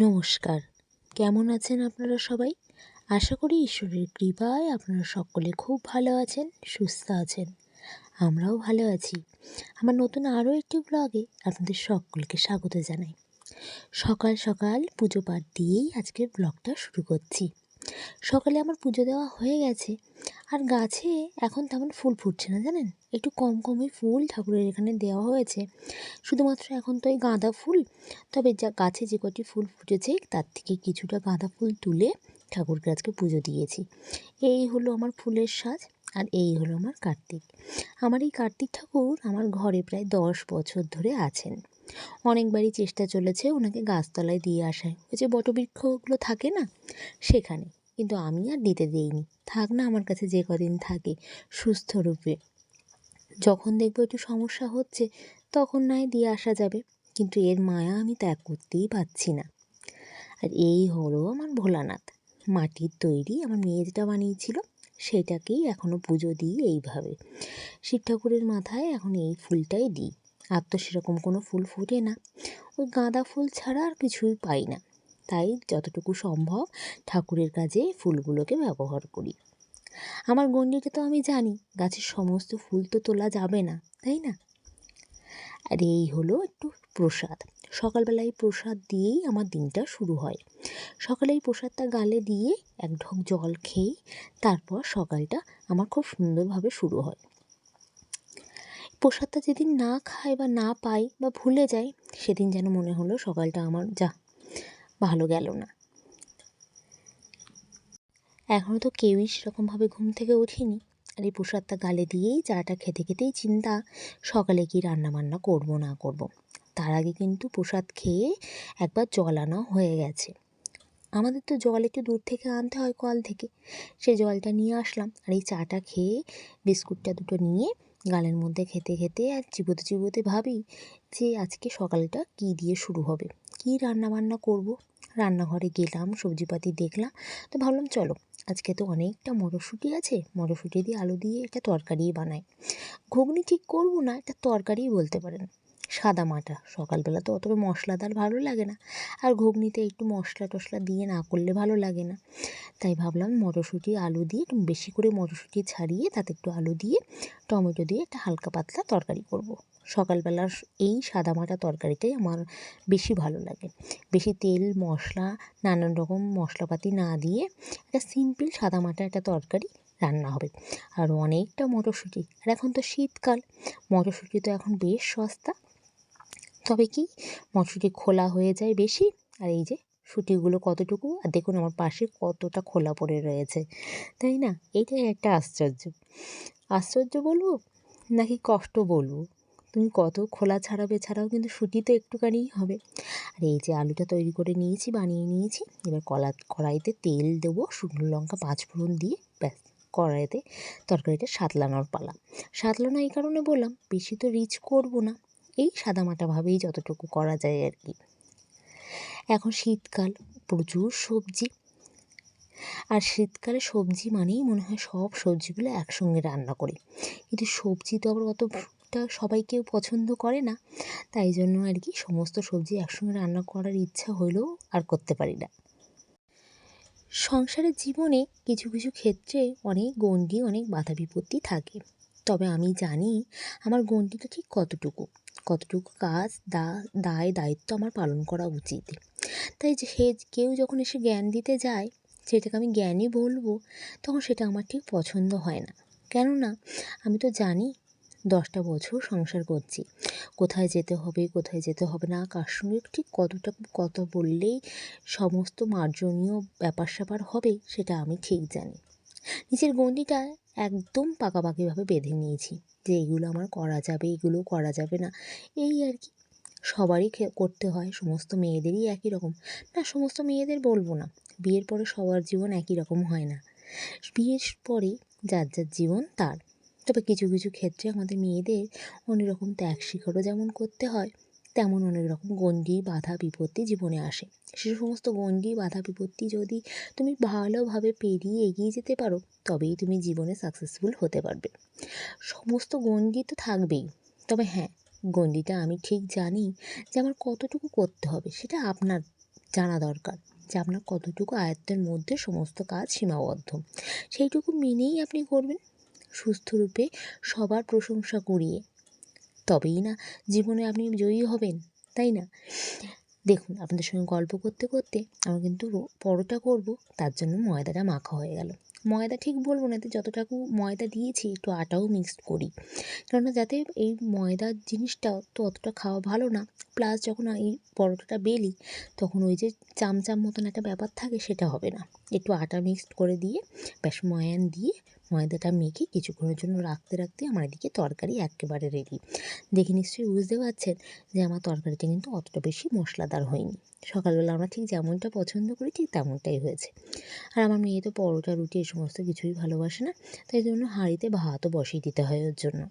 নমস্কার। কেমন আছেন আপনারা সবাই? আশা করি ঈশ্বরের কৃপায় আপনারা সকলে খুব ভালো আছেন, সুস্থ আছেন। আমরাও ভালো আছি। আমার নতুন আরও একটি ব্লগে আপনাদের সকলকে স্বাগত জানাই। সকাল সকাল পুজো পাঠ দিয়েই আজকের ব্লগটা শুরু করছি। সকালে আমার পুজো দেওয়া হয়ে গেছে। আর গাছে এখন তেমন ফুল ফুটছে না, জানেন? একটু কম কমই ফুল ঠাকুরের এখানে দেওয়া হয়েছে। শুধুমাত্র এখন তো এই গাঁদা ফুল। তবে যা গাছে যে কটি ফুল ফুটেছে, তার থেকে কিছুটা গাঁদা ফুল তুলে ঠাকুরকে আজকে পুজো দিয়েছি। এই হলো আমার ফুলের সাজ, আর এই হলো আমার কার্তিক। আমার এই কার্তিক ঠাকুর আমার ঘরে প্রায় দশ বছর ধরে আছেন। অনেকবারই চেষ্টা চলেছে ওনাকে গাছতলায় দিয়ে আসায়। ওই যে বটবৃক্ষগুলো থাকে না, সেখানে। কিন্তু আমি আর দিতে দিইনি। থাক না, আমার কাছে যে কদিন থাকে, সুস্থ রূপে। যখন দেখব একটু সমস্যা হচ্ছে, তখন নয় দিয়ে আসা যাবে। কিন্তু এর মায়া আমি ত্যাগ করতেই পারছি না। আর এই হলো আমার ভোলানাথ। মাটির তৈরি আমার মেয়ে যেটা বানিয়েছিল, সেটাকেই এখনও পুজো দিই এইভাবে। শিব ঠাকুরের মাথায় এখন এই ফুলটাই দিই। আর তো সেরকম কোনো ফুল ফোটে না। ওই গাঁদা ফুল ছাড়া আর কিছুই পাই না। তাই যতটুকু সম্ভব ঠাকুরের কাজে ফুলগুলোকে ব্যবহার করি। আমার গণ্ডিটা তো আমি জানি, গাছের সমস্ত ফুল তো তোলা যাবে না, তাই না? আর এই হলো একটু প্রসাদ। সকালবেলায় প্রসাদ দিয়েই আমার দিনটা শুরু হয়। সকালে এই প্রসাদটা গালে দিয়ে এক ঢোক জল খেয়ে তারপর সকালটা আমার খুব সুন্দরভাবে শুরু হয়। প্রসাদটা যেদিন না খাই বা না পাই বা ভুলে যাই সেদিন যেন মনে হলো সকালটা আমার যা, ভালো গেল না। এখনও তো কেউই সেরকমভাবে ঘুম থেকে ওঠেনি। আর এই প্রসাদটা গালে দিয়েই, চাটা খেতে খেতেই চিন্তা, সকালে কি রান্না বান্না করব না করব। তার আগে কিন্তু প্রসাদ খেয়ে একবার জল আনা হয়ে গেছে। আমাদের তো জল একটু দূর থেকে আনতে হয় কল থেকে। সে জলটা নিয়ে আসলাম। আর এই চাটা খেয়ে বিস্কুটটা দুটো নিয়ে গালের মধ্যে খেতে খেতে আর চিবোতে চিবোতে ভাবি যে আজকে সকালটা কী দিয়ে শুরু হবে? কী রান্না বান্না করব? রান্নাঘরে গেলাম, সবজিপাতি দেখলাম, তো ভাবলাম চলো, আজকে তো অনেকটা মটরশুঁটি আছে, মটরশুঁটি দিয়ে আলু দিয়ে একটা তরকারি বানাই। ঘুগনি ঠিক করব না, একটা তরকারি বলতে পারেন। সাদা মাটা। সকালবেলা তো অতটা মশলাদার ভালো লাগে না। আর ঘুগনিতে একটু মশলা টশলা দিয়ে না করলে ভালো লাগে না। তাই ভাবলাম মটরশুঁটি, আলু দিয়ে একটু বেশি করে মটরশুঁটি ছাড়িয়ে তাতে একটু আলু দিয়ে টমেটো দিয়ে একটা হালকা পাতলা তরকারি করব। সকালবেলার এই সাদামাটা তরকারিটাই আমার বেশি ভালো লাগে। বেশি তেল, মশলা, নানান রকম মশলাপাতি না দিয়ে একটা সিম্পল সাদামাটা একটা তরকারি রান্না হবে। আর অনেকটা মটরশুঁটি। আর এখন তো শীতকাল। মটরশুঁটি তো এখন বেশ সস্তা। তবে কি? মটরশুঁটি খোলা হয়ে যায় বেশি। আর এই যে শুটিগুলো কতটুকু? আর দেখুন আমার পাশে কতটা খোলা পড়ে রয়েছে। তাই না? এটাই একটা আশ্চর্য। আশ্চর্য বলব? নাকি কষ্ট বলব? তুমি কত খোলা ছাড়াবে ছাড়াও কিন্তু সুটি তো একটুখানিই হবে। আর এই যে আলুটা তৈরি করে নিয়েছি, বানিয়ে নিয়েছি। এবার কলা, কড়াইতে তেল দেবো শুকনো লঙ্কা পাঁচ ফোড়ন দিয়ে, ব্যাস, কড়াইতে তরকারিটা সাতলানোর পালা। সাতলানো এই কারণে বললাম, বেশি তো রিচ করব না। এই সাদামাটাভাবেই যতটুকু করা যায় আর কি। এখন শীতকাল, প্রচুর সবজি। আর শীতকালে সবজি মানেই মনে হয় সব সবজিগুলো একসঙ্গে রান্না করি। কিন্তু সবজি তো আবার অতটা সবাই কেউ পছন্দ করে না। তাই জন্য আর কি সমস্ত সবজি একসঙ্গে রান্না করার ইচ্ছা হলেও আর করতে পারি না। সংসারের জীবনে কিছু কিছু ক্ষেত্রে অনেক গণ্ডি, অনেক বাধা বিপত্তি থাকে। তবে আমি জানি আমার গণ্ডিটা ঠিক কতটুকু কতটুকু কাজ দা, দায় দায়িত্ব আমার পালন করা উচিত। তাই যে সে কেউ যখন এসে জ্ঞান দিতে যায়, সেটাকে আমি জ্ঞানই বলব, তখন সেটা আমার ঠিক পছন্দ হয় না। কেননা, আমি তো জানি দশটা বছর সংসার করছি। কোথায় যেতে হবে, কোথায় যেতে হবে না, কার সঙ্গে ঠিক কতটা কথা বললেই সমস্ত মার্জনীয় ব্যাপার স্যাপার হবে, সেটা আমি ঠিক জানি। নিজের গণ্ডিটা একদম পাকাপাকিভাবে বেঁধে নিয়েছি যে এগুলো আমার করা যাবে এগুলো করা যাবে না। এই আর কি। সবারই করতে হয়, সমস্ত মেয়েদেরই একই রকম। না, সমস্ত মেয়েদের বলব না। বিয়ের পরে সবার জীবন একই রকম হয় না। বিয়ের পরে যার যার জীবন তার। তবে কিছু কিছু ক্ষেত্রে আমাদের মেয়েদের অনেক রকম ত্যাগ শিকারও যেমন করতে হয় তেমন অনেক রকম গণ্ডি, বাধা, বিপত্তি জীবনে আসে। সে সমস্ত গণ্ডি, বাধা, বিপত্তি যদি তুমি ভালোভাবে পেরিয়ে এগিয়ে যেতে পারো, তবেই তুমি জীবনে সাকসেসফুল হতে পারবে। সমস্ত গণ্ডি তো থাকবেই। তবে হ্যাঁ গণ্ডিটা আমি ঠিক জানি যে আমার কতটুকু করতে হবে, সেটা আপনার জানা দরকার যে আপনার কতটুকু আয়ত্তের মধ্যে সমস্ত কাজ সীমাবদ্ধ। সেইটুকু মেনেই আপনি করবেন। সুস্থ রূপে সবার প্রশংসা কুড়িয়ে তবেই না জীবনে আপনি জয়ী হবেন, তাই না? দেখুন, আপনাদের সঙ্গে গল্প করতে করতে আমার কিন্তু পরোটা করব, তার জন্য ময়দাটা মাখা হয়ে গেল। ময়দা ঠিক বলব না, এতে যতটুকু ময়দা দিয়েছি, একটু আটাও মিক্সড করি। কেননা যাতে এই ময়দার জিনিসটা তো অতটা খাওয়া ভালো না প্লাস যখন এই পরোটাটা বেলি, তখন ওই যে চামচাম মতন একটা ব্যাপার থাকে, সেটা হবে না। একটু আটা মিক্সড করে দিয়ে, ব্যাস, ময়ান দিয়ে ময়দাটা মেখে কিছুক্ষণের জন্য রাখতে রাখতে আমার এদিকে তরকারি একেবারে রেডি দেখে নিশ্চয়ই বুঝতে পারছেন যে আমার তরকারিটা কিন্তু অতটা বেশি মশলাদার হয়নি। সকালবেলা আমরা ঠিক যেমনটা পছন্দ করি, ঠিক তেমনটাই হয়েছে। আর আমার মেয়ে তো পরোটা, রুটি এই সমস্ত কিছুই ভালোবাসে না, তাই জন্য হাঁড়িতে ভাতও বসিয়ে দিতে হয় ওর জন্য।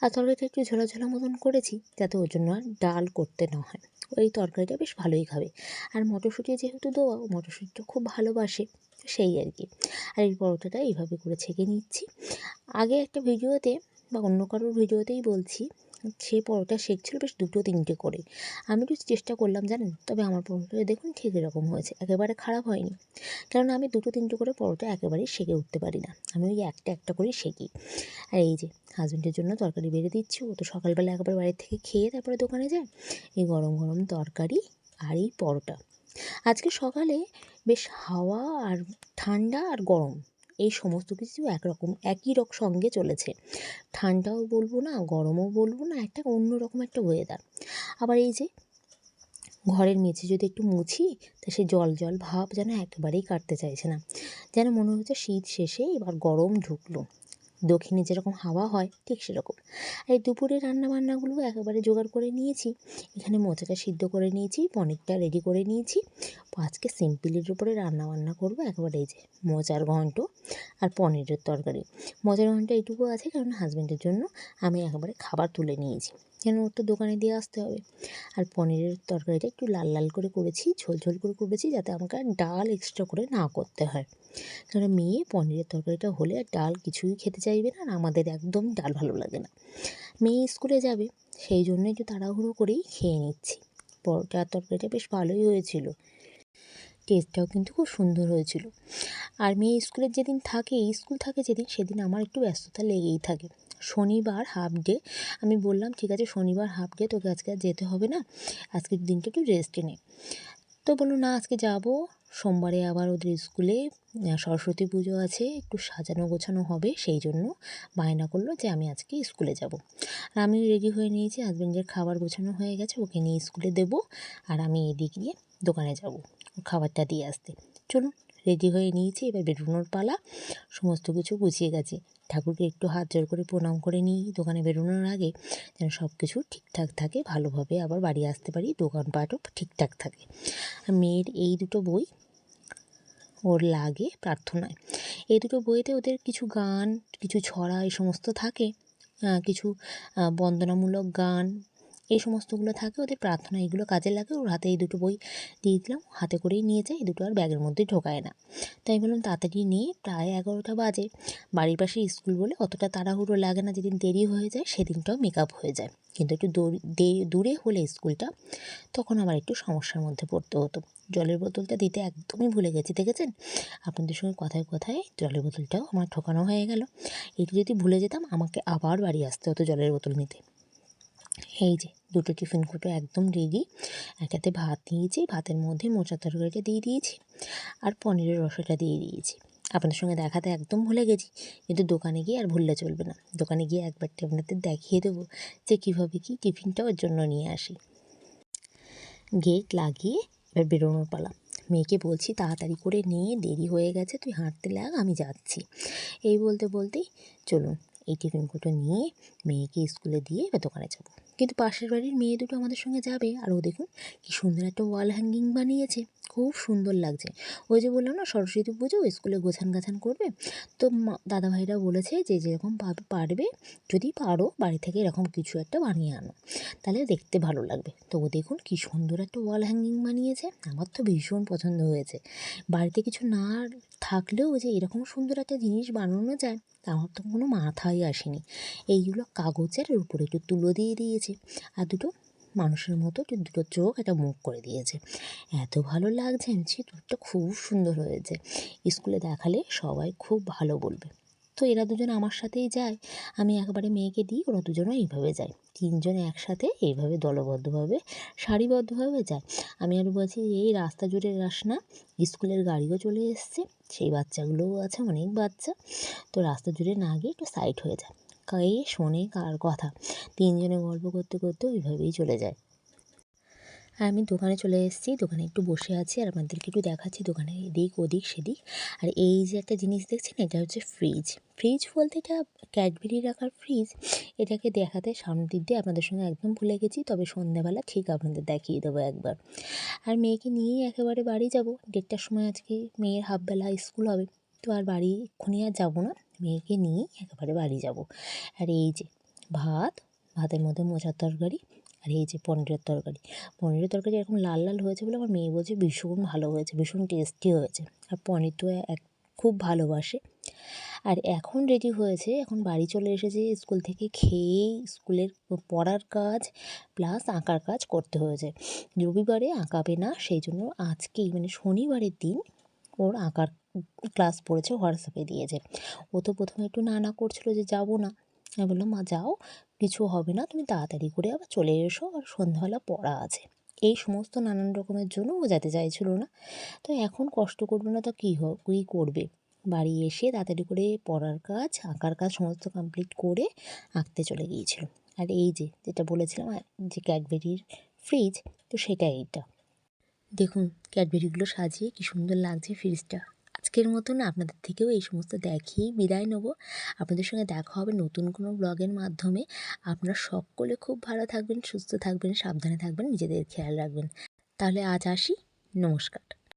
আর তরকারিটা একটু ঝোলা ঝোলা মতন করেছি, যাতে ওর জন্য আর ডাল করতে না হয়। ওই তরকারিটা বেশ ভালোই খাবে। আর মটরশুঁটি যেহেতু দেওয়া, ও মটরশুঁটিটা খুব ভালোবাসে, সেই আর কি। আর এই পরোটাটা এইভাবে করে ছেঁকে নিচ্ছি। আগে একটা ভিডিওতে বা অন্য কারোর ভিডিওতেই বলছি সে পরোটা শেখছিল বেশ দুটো তিনটে করে। আমি একটু চেষ্টা করলাম জানেন, তবে আমার পরোটাটা দেখুন ঠিক এরকম হয়েছে, একেবারে খারাপ হয়নি। কারণ আমি দুটো তিনটে করে পরোটা একেবারেই সেঁকে উঠতে পারি না, আমি ওই একটা একটা করেই শেখি আর এই যে হাজবেন্ডের জন্য তরকারি বেড়ে দিচ্ছি, ও তো সকালবেলা একবার বাড়ির থেকে খেয়ে তারপরে দোকানে যায়, এই গরম গরম তরকারি আর এই পরোটা। আজকে সকালে বেশ হাওয়া আর ঠান্ডা আর গরম এই সমস্ত কিছু একরকম, একই রক, সঙ্গে চলেছে। ঠান্ডাও বলব না, গরমও বলব না, একটা অন্যরকম একটা ওয়েদার আবার এই যে, ঘরের মেঝে যদি একটু মুছি, তা সে জল জল ভাব যেন একেবারেই কাটতে চাইছে না। যেন মনে হচ্ছে শীত শেষে এবার গরম ঢুকলো। দক্ষিণে যেরকম হাওয়া হয়, ঠিক সেরকম। আর এই দুপুরে রান্নাবান্নাগুলো একেবারে জোগাড় করে নিয়েছি। এখানে মোচাটা সিদ্ধ করে নিয়েছি, পনিরটা রেডি করে নিয়েছি। আজকে সিম্পলের উপরে রান্না বান্না করব একেবারে এই যে মোচার ঘন্ট আর পনিরের তরকারি। মোচার ঘন্ট এইটুকু আছে কারণ হাজব্যান্ডের জন্য আমি একেবারে খাবার তুলে নিয়েছি। কেন ওর তো দোকানে দিয়ে আসতে হবে? আর পনিরের তরকারিটা একটু লাল লাল করে করেছি, ঝোল ঝোল করে করেছি যাতে আমাকে আর ডাল এক্সট্রা করে না করতে হয়। কারণ মেয়ে পনিরের তরকারিটা হলে আর ডাল কিছুই খেতে চাইবে না, আর আমাদের একদম ডাল ভালো লাগে না। মেয়ে স্কুলে যাবে, সেই জন্য একটু তাড়াহুড়ো করেই খেয়ে নিচ্ছি। পরোটার তরকারিটা বেশ ভালোই হয়েছিল। টেস্টটাও কিন্তু খুব সুন্দর হয়েছিল। আর মেয়ে স্কুলের যেদিন থাকে স্কুল থাকে যেদিন, সেদিন আমার একটু ব্যস্ততা লেগেই থাকে। শনিবার হাফ ডে, আমি বললাম, ঠিক আছে, শনিবার হাফ ডে তোকে আজকে আর যেতে হবে না। আজকের দিনটা একটু রেস্টে নে। তো বলল, না, আজকে যাব। সোমবারে আবার ওদের স্কুলে সরস্বতী পুজো আছে, একটু সাজানো গোছানো হবে, সেই জন্য বায়না করল যে আমি আজকে স্কুলে যাব। আর আমি রেডি হয়ে নিয়েছি হাজব্যান্ডের খাবার গোছানো হয়ে গেছে, ওকে নিয়ে স্কুলে দেবো, আর আমি এদিক দিয়ে দোকানে যাব, খাবারটা দিয়ে আসতে। চলুন রেডি হয়ে নিয়েছি, এবার বেরোনোর পালা। সমস্ত কিছু গুছিয়ে গেছে। ঠাকুরকে একটু হাত জোর করে প্রণাম করে নিই। দোকানে বেরোনোর আগে যেন সব কিছু ঠিকঠাক থাকে, ভালোভাবে আবার বাড়ি আসতে পারি, দোকানপাটও ঠিকঠাক থাকে। মেয়ের এই দুটো বই ওর লাগে প্রার্থনায়। এই দুটো বইতে ওদের কিছু গান, কিছু ছড়া, এই সমস্ত থাকে। কিছু বন্দনামূলক গান এই সমস্তগুলো থাকে, ওদের প্রার্থনা এগুলো কাজে লাগে। ওর হাতে এই দুটো বই দিয়ে দিলাম, হাতে করেই নিয়ে যায়, এই দুটো আর ব্যাগের মধ্যে ঢোকায় না। তাই বললাম তাড়াতাড়ি নিয়ে প্রায় এগারোটা বাজে। বাড়ির পাশে স্কুল বলে অতটা তাড়াহুড়ো লাগে না, যেদিন দেরি হয়ে যায় সেদিনটাও মেকআপ হয়ে যায়। কিন্তু একটু দূর- দূরে হলে স্কুলটা, তখন আমার একটু সমস্যার মধ্যে পড়তে হতো। জলের বোতলটা দিতে একদমই ভুলে গেছি, দেখেছেন? আপনাদের সঙ্গে কথায় কথায় জলের বোতলটাও আমার ঠকানো হয়ে গেল। এটা যদি ভুলে যেতাম, আমাকে আবার বাড়ি আসতে হতো জলের বোতল নিতে। এই যে, দুটো টিফিন কুটো একদম রেডি একাতে ভাত দিয়েছি, ভাতের মধ্যে মোচা তরকারিটা দিয়ে দিয়েছি আর পনিরের রসাটা দিয়ে দিয়েছি। আপনাদের সঙ্গে দেখাতে একদম ভুলে গেছি, কিন্তু দোকানে গিয়ে আর ভুললে চলবে না। দোকানে গিয়ে একবারটি আপনাদের দেখিয়ে দেবো যে কীভাবে কি টিফিনটা ওর জন্য নিয়ে আসি। গেট লাগিয়ে এবার বেরোনোর পালা। মেয়েকে বলছি, তাড়াতাড়ি করে নিয়ে দেরি হয়ে গেছে, তুই হাঁটতে লাগ, আমি যাচ্ছি। এই বলতে বলতেই চলুন, এই টিফিন কোটো নিয়ে মেয়েকে স্কুলে দিয়ে এবার দোকানে যাব। কিন্তু পাশের বাড়ির মেয়ে দুটো আমাদের সঙ্গে যাবে। আর ও দেখুন কি সুন্দর একটা ওয়াল হ্যাঙ্গিং বানিয়েছে। খুব সুন্দর লাগছে। ওই যে বললাম না, সরস্বতী পুজো, স্কুলে গোছান গাছান করবে। তো দাদাভাইরা বলেছে যে যেরকম পারবে, যদি পারো, বাড়ি থেকে এরকম কিছু একটা বানিয়ে আনো। তাহলে দেখতে ভালো লাগবে। তো ও দেখুন কি সুন্দর একটা ওয়াল হ্যাঙ্গিং বানিয়েছে। আমার তো ভীষণ পছন্দ হয়েছে। বাড়িতে কিছু না থাকলেও যে এরকম সুন্দর একটা জিনিস বানানো যায় আমার তো কোনো মাথায় আসেনি। এইগুলো কাগজের উপরে একটু তুলো দিয়ে দিয়েছে। আর দুটো মানুষের মতো দুটো চোখ একটা মুখ করে দিয়েছে। এত ভালো লাগছে বলছি দুধটা খুব সুন্দর হয়েছে। স্কুলে দেখালে সবাই খুব ভালো বলবে। তো এরা দুজন আমার সাথেই যায়। আমি একবারে মেয়েকে দিই, ওরা দুজনও এইভাবে যায়। তিনজন একসাথে এইভাবে দলবদ্ধভাবে, সারিবদ্ধভাবে যায়। আমি আর বলছি, এই রাস্তা জুড়ে যাস না। স্কুলের গাড়িও চলে এসছে। সেই বাচ্চাগুলোও আছে, অনেক বাচ্চা। তো রাস্তা জুড়ে না গিয়ে একটু সাইড হয়ে যায়। কে শোনে কার কথা। তিনজনে গল্প করতে করতে ওইভাবেই চলে যায়। আর আমি দোকানে চলে এসেছি, দোকানে একটু বসে আছি আর আমাদেরকে একটু দেখাচ্ছি, দোকানে এদিক ওদিক সেদিক। আর এই যে একটা জিনিস দেখছেন, এটা হচ্ছে ফ্রিজ ফ্রিজ বলতে এটা ক্যাডবেরি রাখার ফ্রিজ এটাকে দেখাতে সামনের দিক দিয়ে আপনাদের সঙ্গে একদম ভুলে গেছি, তবে সন্ধ্যাবেলা ঠিক আপনাদের দেখিয়ে দেবো একবার। আর মেয়েকে নিয়েই একেবারে বাড়ি যাব। দেড়টার সময় আজকে মেয়ের হাফবেলা স্কুল হবে, তো আর বাড়ি এক্ষুনি আর যাব না। মেয়েকে নিয়েই একেবারে বাড়ি যাব। আর এই যে ভাত, ভাতের মধ্যে মোচার তরকারি আর এই যে পনিরের তরকারি। পনিরের তরকারি এরকম লাল লাল হয়েছে বলে আমার মেয়ে বলছে ভীষণ ভালো হয়েছে, ভীষণ টেস্টি হয়েছে। আর পনির তো এক, খুব ভালোবাসে। আর এখন রেডি হয়েছে, এখন বাড়ি চলে এসেছে স্কুল থেকে খেয়েই স্কুলের পড়ার কাজ প্লাস আঁকার কাজ করতে হয়েছে। রবিবারে আঁকাবে না, সেই জন্য আজকেই মানে শনিবারের দিন ওর আঁকার ক্লাস পড়েছে, হোয়াটসঅ্যাপে দিয়েছে। ও তো প্রথমে একটু না না করছিল যে, যাব না। আমি বললাম, মা, যাও, কিছু হবে না, তুমি তাড়াতাড়ি করে আবার চলে এসো আর সন্ধ্যাবেলা পড়া আছে। এই সমস্ত নানান রকমের জন্য ও যেতে চাইছিল না। তো এখন কষ্ট করবে না তো কী কী করবে? বাড়ি এসে তাড়াতাড়ি করে পড়ার কাজ, আঁকার কাজ সমস্ত কমপ্লিট করে আঁকতে চলে গিয়েছিল। আর এই যে, যেটা বলেছিলাম যে ক্যাডবেরির ফ্রিজ তো সেটা এইটা। দেখুন, ক্যাডবেরিগুলো সাজিয়ে কী সুন্দর লাগছে ফ্রিজটা আজকের মতন আপনাদের থেকেও এই সমস্ত দেখিয়েই বিদায় নেব। আপনাদের সঙ্গে দেখা হবে নতুন কোনো ব্লগের মাধ্যমে। আপনারা সকলে খুব ভালো থাকবেন, সুস্থ থাকবেন, সাবধানে থাকবেন, নিজেদের খেয়াল রাখবেন। তাহলে আজ আসি। নমস্কার।